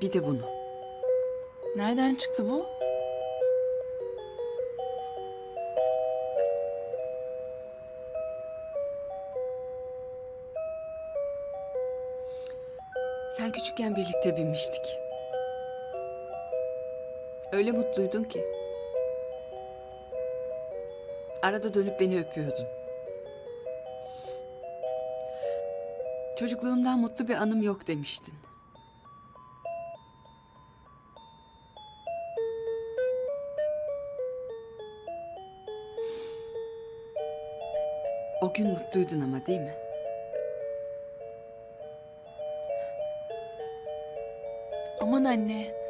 Bir de bunu. Nereden çıktı bu? Sen küçükken birlikte binmiştik. Öyle mutluydun ki. Arada dönüp beni öpüyordun. Çocukluğumdan mutlu bir anım yok demiştin. O gün mutluydun ama değil mi? Aman anne.